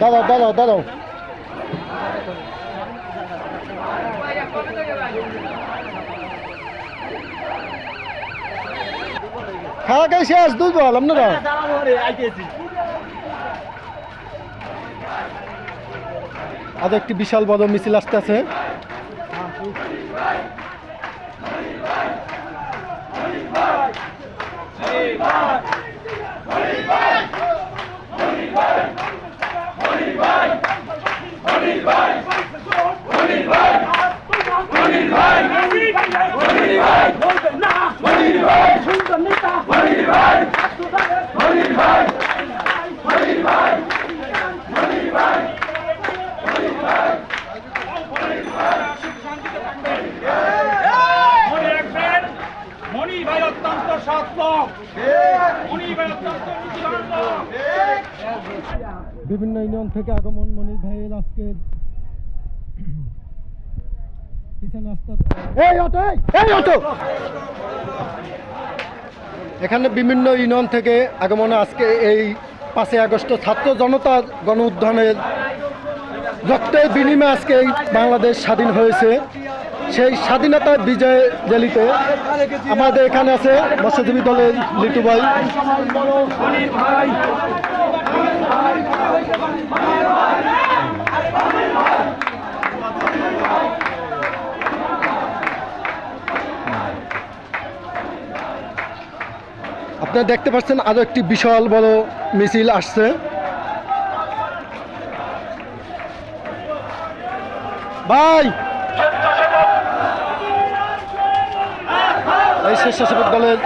দাঁড়াও দাঁড়াও দাঁড়াও। খাওয়া খাই শেষ দুধ বল, আপনারা। আজ একটি বিশাল বড় মিছিল আসতেছে। মনে বিভিন্ন ইউনিয়ন থেকে আগমন, মনির ভাইয়ের আজকে এখানে বিভিন্ন ইউনিয়ন থেকে আগমনে আজকে এই পাঁচই আগস্ট ছাত্র জনতার গণ উত্থানের রক্তের বিনিময়ে আজকে বাংলাদেশ স্বাধীন হয়েছে। সেই স্বাধীনতার বিজয় র্যালিতে আমাদের এখানে আছে মৎস্যজীবী দলের লিটু ভাই। আপনারা দেখতে পাচ্ছেন আরও একটি বিশাল বড় মিছিল আসছে। ভাই এই স্বেচ্ছাসেবক দলের